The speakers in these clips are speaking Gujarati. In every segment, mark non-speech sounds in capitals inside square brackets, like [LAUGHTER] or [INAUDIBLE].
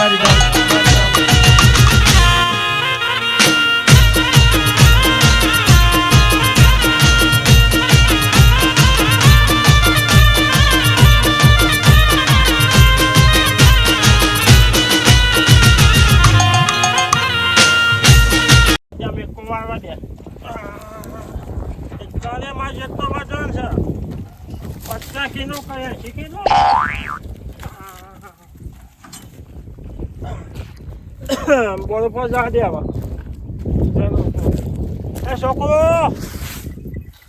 મારી જાન ત્યાં મેં કાલે માં છે પચાસ કિલો કિલો બરોબર જા દે હવે એ છોકરો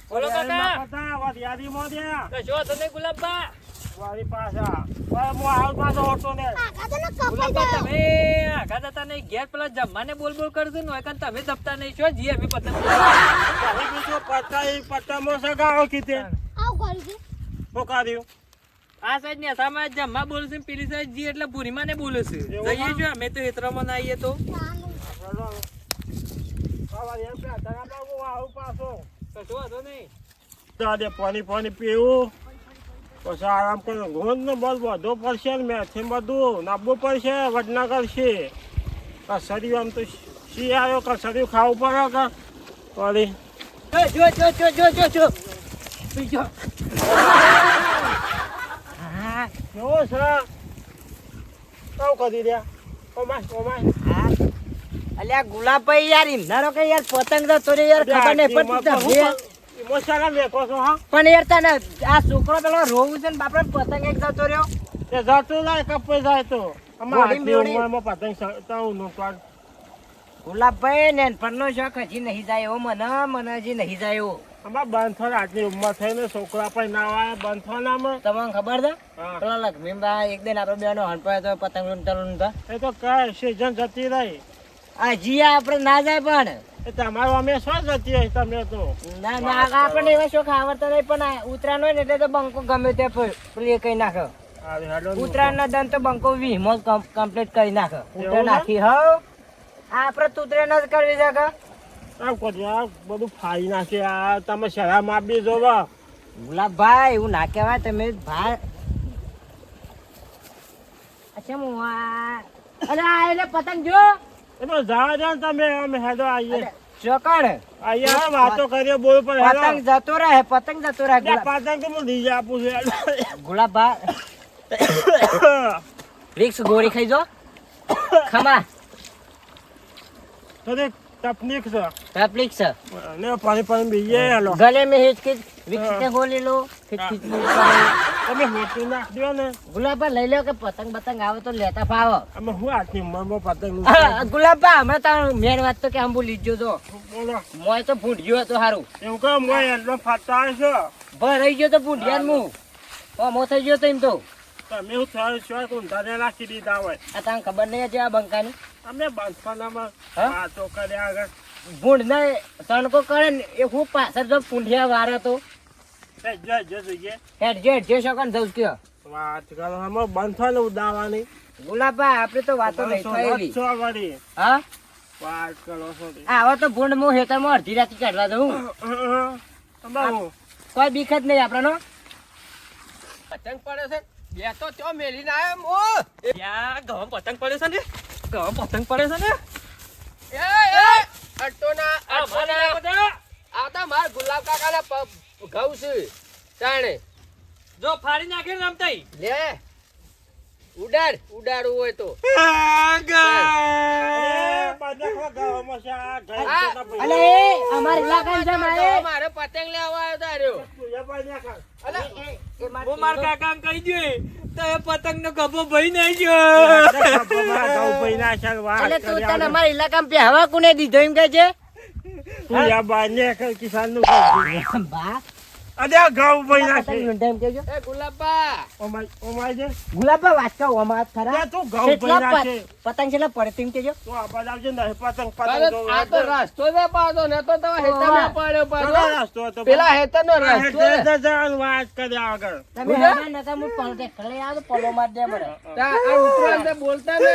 બોલો કાકા. પતા યાદીમાં દે તો શું તમે ગુલાબબા વારી પાછા વાય હાલ પાછો હોતો ને ગુલાબબા તમે જતા નહીં ઘેર બોલ બોલ કરજો ને તમે જપતા નહીં છો જી અમે પતંગ પછી બીજું પત્તા એ કીધે શું કર્યું આ સાઈડ ને સામે જમવા બોલે છે પેલી સાઈડ જી એટલે ભૂરીમાં ને બોલે છે. જઈએ જો અમે તો હેતરામાં ના આવીએ તો. વાંધો પાણી પાણી પીવું. પછી આરામ કરો. ઘોંદ ને બસ બધો પડશે ને મેથી બધું. નાબવું પડશે વડના કરશે કસર્યું આમ તો શી આવ્યો? કસર્યું ખાવું પડે કે? વળી જો જો જો જો જો જો. જો હા કેવો છે. કહું કરી રહ્યા ઓમાય. ઓમાય અલ્યા ગુલાબભાઈ યાર ઇમનારો કે યાર પતંગ તો તોરે યાર ખબર નહીં પડતી તમને. મસાલા મેકો છો હા. પણ યાર તને આ છોકરો પેલો રોવું છે ને બાપરે પતંગ એક જતો રહ્યો. તે જતું લાય કપાઈ જાય તો. અમારી. ઉંમરમાં પતંગ સળગાવું નું તો ગુલાબભાઈ નેનપણનો શોખ હજી નહીં જાય એવો મને મને હજી નહીં જાય એવો. અમાર બંધન આટલી ઉંમર છોકરા પણ ના આવે બંધનામાં તમને ખબર છે? પેલા એક દિન આપણે બેનો હણપાયો તો પતંગ એ તો કઈ સિઝન જતી રહી. આ જીયા આપણે ના જાય પણ. એ તમારો અમે શું જતી હોય તમે તો? ના ના આપણને એવા શોખ આવડતા નહીં પણ આ ઉત્તરાયણ હોય ને એટલે તો બંકો ગમે તે પેલી કઈ નાખે. હારે ઉત્તરાયણ ના. દન તો બંકો વીમો કમ્પ્લીટ કરી નાખે. ના? નાખી હો આપણે તૂતરે જ કરવી છે કે આમ બધું ફાડી નાખે. આ તમે શરાબ આપી જોવો. ગુલાબભાઈ એવું ના કહેવાય તમે ભાઈ. અચ્છા હું અરે આ એટલે પતંગ જો. એ તો જા જા તમે અમે હેડો આવીએ. ચોકડ. આવીએ વાતો કરીએ બોલ પર પતંગ જતો રહે પતંગ જતો રહે પતંગ તો હું આપું છું ગુલાબભાઈ. [COUGHS] રિક્સ ગોળી ખાઈ જો. ખમા. તકલીફ છે. તકલીફ છે. લે પાણી પાણી બીજે લો ગલે મે હિચ કે વિકતે ગોલી લો ખીચ ખીચ તમે હોતી ના દો ને. ગુલાબા લઈ લો કે પતંગ બતંગ આવે તો લેતા ફાવો. અમે હું આતી મમો પતંગ ગુલાબા અમે તાર મેન વાત તો કે આંબુ લીજો તો. મોય તો ફૂટજો તો હારું. એવું કે મોય એટલો ફાટા છે? ભરાઈ ગયો તો ફૂટ્યા મુ. મોમો થઈ ગયો તો એમ તો. તમે હું થાય છો તો તારે રાખી દીધા હોય? આ તને ખબર નહીં છે આ બંકાની? અમે બાંધવાનામાં હા? વાતો કર્યા આગળ. ભૂંડ ને તણકો કરે ને એ હું પાછળ તો એ વાર હતો હેડ જે હેડ જે શકન જઉં કયો. વાત કરો અમે બંધવાને ઉદાવાની ગુલાબા આપણે તો વાતો નહીં થયેલી. હા? વાત કરો છો તો ભૂંડ હું હેતરમાં અડધી રાતે કાઢવા દઉં. કોઈ બીક જ નહીં આપણને. પતંગ પડે છે. બે તો ચો મેલીને આવ્યો મો યા ગમ પતંગ પડે છે ને? ગમ પતંગ પડે છે ને? એ એ અટો ના અટો ના. આવતા માર ગુલાબ કાકાના પ- ઘઉં છે તાણે જો ફાડી નાખે ને રમતાઈ. લે ઉડાડ ઉડાડવું હોય તો. બધા મારે. મારે પતંગ લેવા આવ્યો તાર્યો. હું માર કાકા કહી દે તો એ પતંગ નો ગભો ભઈ ગયો ના આગળ. અમારા ઇલાકામાં પહેવા કોને દીધો એમ કહે છે તું યા અરે આ ભાઈ ના એમ કહેજો એ ગુલાબા. ઓમાય ઓમાય છે. ગુલાબા વાંચતા અમાર ખરા? તું ઘઉં ભાઈ છે. પતંગ કેટલા પડે તેમ કહેજો તું આવજે ને, પતંગ પતંગ આ તો. રસ્તો પાડો ને તો તમે હેતરમાં પડ્યો કયો પાછો. રસ્તો હતો? પેલા હેતરનો રસ્તો હેઠે જજાન વાત કર્યા આગળ. તમે હેડા નતા હું પલો તે ખલે આ તો પલો માર દે મને. આ ઉતરાણ બોલતા ને.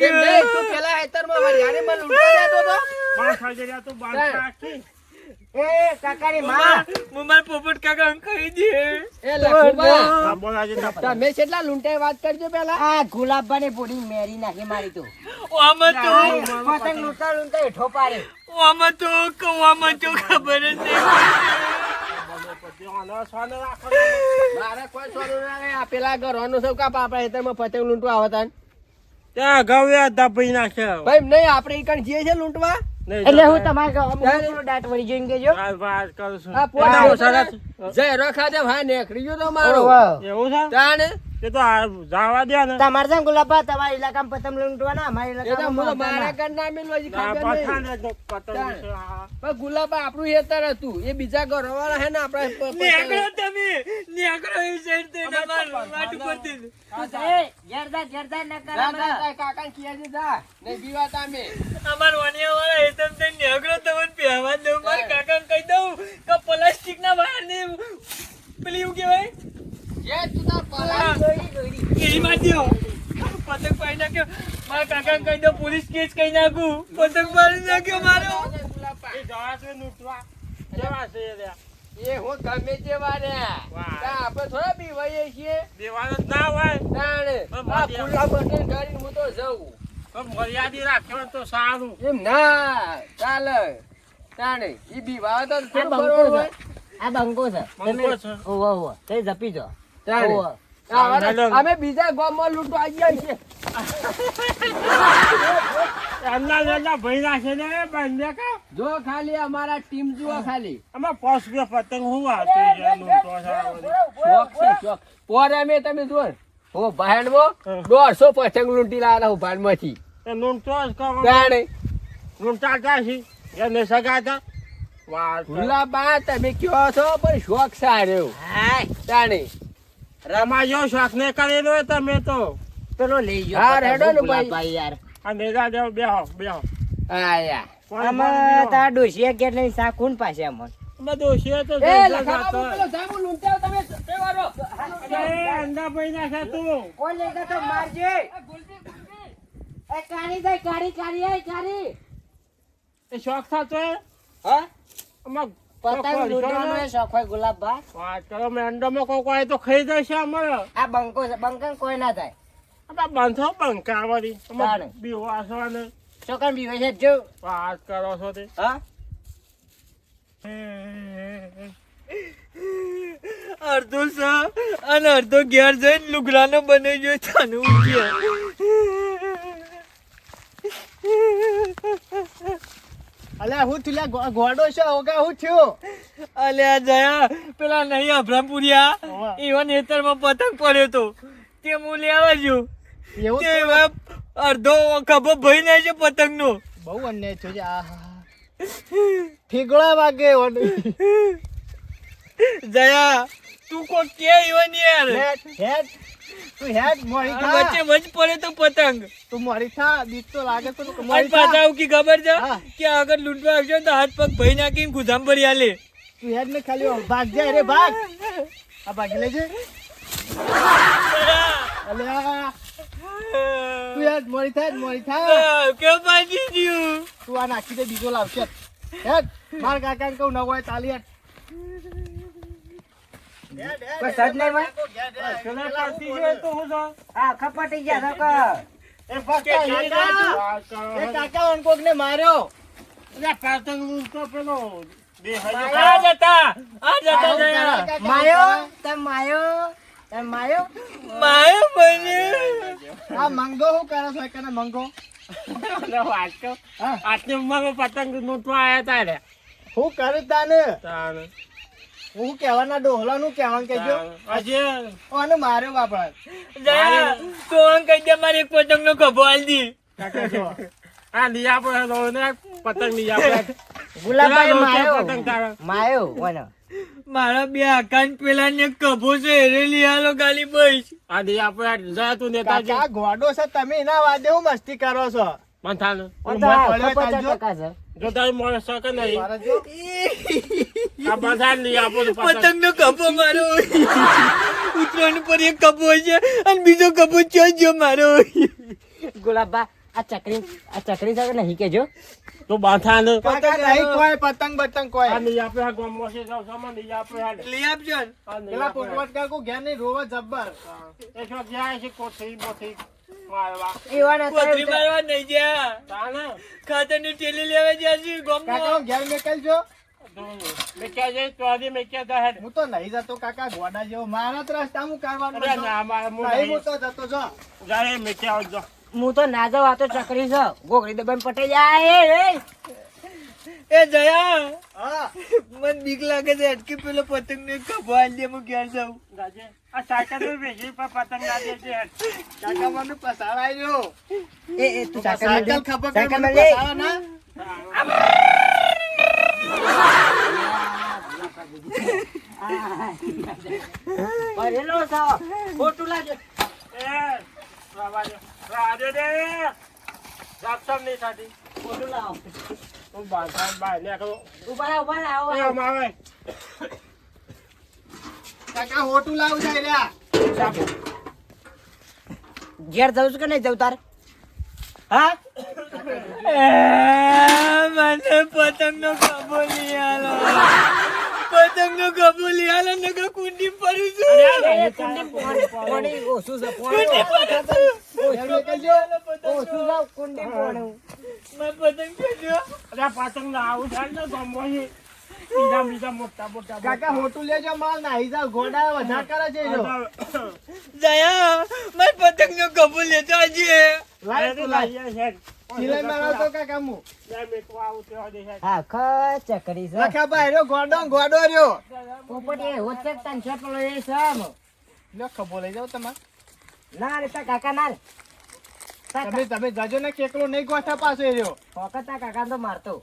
કેમ નહીં તું પેલા હેતરમાં વરિયાળીમાં લૂંટા રહેતો તો. બાર ખાઈ તું બાર રાખી. એ કાકાની માં. હું પોપટ કાકા કહી દે એ લખુબા. હા, બોલ. આજે ના પાડે. તમે કેટલા લૂંટાઈ વાત કરજો પેલા? આ ગુલાબા ને પૂરી મેરી નાખી મારી તું. આમાં તો પતંગ લૂંટા લૂંટા હેઠો તો કવામાં તો ખબર જ નહીં પેલા ઘરવાનું સૌ કાપ આપણા ખેતરમાં પતંગ લૂંટવા આવતા. ત્યાં ગવ્યા દબાઈ નાખ્યા. ભાઈ નહીં આપણે ઈ કણ જઈએ છે લૂંટવા? એટલે હું તમારે દાંત વળી જોઈને કેજો વાત વાત કરું છું. આ પોતા સરસ જય રખા દે ભાઈ નેખરી ગયો તો મારો. એવું છે? તાને એ તો આ જવા દે ને. તમારે છે ને ગુલાબા તમારા ઇલાકામાં પતંગ લૂંટવાના અમારા એ તો મુલો ઇલાકામાં મારા કણ ના મેલું હજી ના, ખબર નહીં. પઠાણ જ પતંગ વિશે, હા. પણ ગુલાબા આપણું હેતર હતું. એ બીજા ઘરવાળા હે ને આપણા પ- તમે નેકળો એ સાઈડથી તમારું વાટ ઉપરથી. જરદા જરદા ન કર જા, જા, જા, કાકાને કહેજે, જા. નહીં બીવા તામે. અમાર વાણિયા વાળા હેતમ તે નેકળો તમને પહેવા દઉં મારા કાકા કહી દઉં કે પ્લાસ્ટિક ના બહાર ને પેલી એવું કહેવાય? પતંગ પાડી નાખ્યો. મારા કાકા કહી દઉં પોલીસ કેસ કહી નાખું. પતંગ પાડી નાખ્યો મારો. ગુલાબા. એ જવા છે લૂંટવા. કેવા એ હું ગમે તેવા ને આપણે થોડા બીવાઈએ છીએ. દેવાનો જ ના હોય. તાણે. આ મર્યાદા. બટન કરીને હું તો જઉં પણ મર્યાદિત રાખ્યો તો સારું. એમ ના. ચાલે. તાણે. એ બીવા તો આ બંકો છે. બંકો છે. ઓહો ઓહો. તે જપી જો. અમે બીજા ગામમાં લૂંટવા આવ્યા છીએ. એમના જેટલા ભાઈ નાખે ને બંધે કા? જો ખાલી અમારા ટીમ જુઓ ખાલી. અમે પાંચ રૂપિયા પતંગ હું છે. શોખ છે શોખ. પોરે અમે તમે જુઓ હો હમ. દોઢસો પતંગ લૂંટી લાવેલા હું ભાંડમાંથી એ લૂંટતો જ કરો. લૂંટાતા છે? એને સગાતા. ગુલાબા તમે કયો છો? પણ શોખ સારો. હા તાણે. રમા જેવો શોખ ને કરેલો તમે તો. પેલો લઈ ગયો હા, રેડો ને ભાઈ. યાર. આ મેરા દેવ બેહો બેહો. કોણ આમાં કોણ તારા ડોશિયા ગેટ લઈને કોણ પાસે અમન અમે છે તો એ લખા પેલો જામુ લૂંટાવ તમે તહેવારો એ અંડા ભાઈ નાખે તું કોણ લઈ ગયો તો મારજે. એ કાળી જાય કાળી કાળી એ કાળી એ શોખ થતો હે? હા? આમાં પતંગ લૂંટવાનો કોઈ શોખ હોય ગુલાબભા વાત કરો મેં કોઈ કોઈ તો ખાઈ જશે અમારે. આ બંકો છે બંકન કોઈ ના થાય. આમાં બાંધો બંકા વળી. તાણે. ને છોકરા બીવે છે જો. વાત કરો છો તે. હા? અડધો સા અને અડધો ઘેર જઈને લુગડાનો બની ગયો તાનું ઉઠ્યા અલ્યા હું તુલા ગોડો છે ઓગા હું થયો? અલ્યા જયા પેલા નહીં અભરાપુરિયા એવા નેતરમાં પતંગ પડ્યો તો તે હું લેવા જો એવું અડધો ખભો ભઈ નાય છે પતંગનો. બહુ અન્યાય થયો છે આ ઠીકડા વાગે જયા તું કો કે એવા ને યાર? હેડ તું હેડ મોરી આ વચ્ચે વચ પડે તો પતંગ. તું મોરી થા બીક તો લાગે તો મોરી પાછા કી ખબર છે? કે આગળ લૂંટવા આવશે ને તો હાથ પગ ભઈ નાખીને ગુધામ ભરી આલે તું હેડ ને ખાલી ભાગ જાય રે ભાગ. આ ભાગી લેજે. અલ્યા. તું હેડ મોરી થા મોરી થા. કે પાછી ગયું? તું આ નાખી દે બીજો લાવશે. હેડ માર કાકા કહું ન હોય તાલી હેડ. કોઈ સજ નહીં ભાઈ છે તો હું જો હા ખપટી ગયા એ એ કાકા? કોક. ને માર્યો. પતંગ લૂંટતો પેલો આ જતા આ જતા જયા. માયો? તે માયો? તમ માયો? માયો બને આ મંગો હું કરે છે? કને મંગો. અલ્યા વાત કરો. આટલી ઉંમરમાં પતંગ લૂંટવા આયા તા રે હું કરે તાને? તાણ. હું કેવાના ડોહલા નું કેવાનું કેજો તાણ. હજી ઓને માર્યો બાપા? જયા તો કહી દે મારે એક પતંગ નો ખભો આલ દી. આ લઈ આપો ને પતંગ લઈ આપો ગુલાબભાઈ માયો. માયો કોનો? મારા બે આકાન પેલા ને કભો છે એરે લઈ આલો ગાલી બસ. આ દે આપો. જા તું નેતાજી. કાકા ગોડો છે તમે એના વાદે હું મસ્તી કરો છો? મંથાનો. જો તારી મોડે શકે નહીં? મારા આ બધા લઈ આપો પતંગ નો કભો મારો ઉતરાણ પર એક કભો છે અને બીજો કભો છે જો મારો ગુલાબા આ ચકરી આ ચકરી સાથે નહીં કેજો તો બાંધા ને પતંગ નહીં કોઈ પતંગ બતંગ કોઈ આ નહીં આપે આ ગામમાં છે જાવ સામાન નહીં આપે આ લઈ આપજો નહીં પેલા. પોટવટ કાકુ ઘેર નહીં રોવા જબ્બર. એ છે નહીં જ્યાં છે ગામમાં. કાકા હું તો નહીં જતો કાકા ગોડા જેવો મારા તો રસ્તા હું કરવાનું ના મારે હું તો ના જાઉં તો ચકરી છે. ગોગડી દબાઈ પટાઈ જાય. એ, જયા. હા. મને બીક લાગે છે અટકી પેલો પતંગ ને આલી દે હું ક્યાં જાઉં. આ સાકા તો બેસી પર પતંગ ના દેજે હેડ કાકા મને પસારાઈ રહ્યો. એ એ તું સાયકલમાં સાયકલ લે. ખબર સાયકલ મને. પસારો ના? ભરેલો છે ખોટું લાગે. એ રાવા દે. રાવા દે. રાપસમ નહીં થતી ખોટું લાવો. હું બાંધા બાય ઊભા રહો, ઊભા રહો, એ આવો. કાકા હોટું લાવું જાય રહ્યા ઘેર જવું છે કે નહીં જવું તારે હા મને પતંગ નો ખભો લઈ આલો પતંગ નો ખભો લઈ આલો ને કે કુંડી પડું છું કુંડી પોણી ઓછું છે, પોણી. ઘેર મેકલજો ઓછું છે, કુંડી પોણી. મેં પતંગ ખેંચ્યો અરે પતંગ ના આવું થાય ને ગમો છે બીજા બીજા મોટા મોટા કાકા હોટું લેજો માલ નાહી જાવ ગોડા વધારે કરે છે જો. જયા મેં પતંગ નો ખભો લેતો આજે લાય તું લાય. સિલાઈ મારાવતો કાકા હું હા ખા ચકરી છે કાકા ભાઈ રહ્યો ગોડો ગોડો રહ્યો. પોપટ એ હોત છે છે પેલો એ જાઓ તમારે. ના રે કાકા ના રે. તમે તમે જજો ને કેકલો નહીં ગોઠા પાસે રહ્યો. ફોકતા કાકા તો મારતો.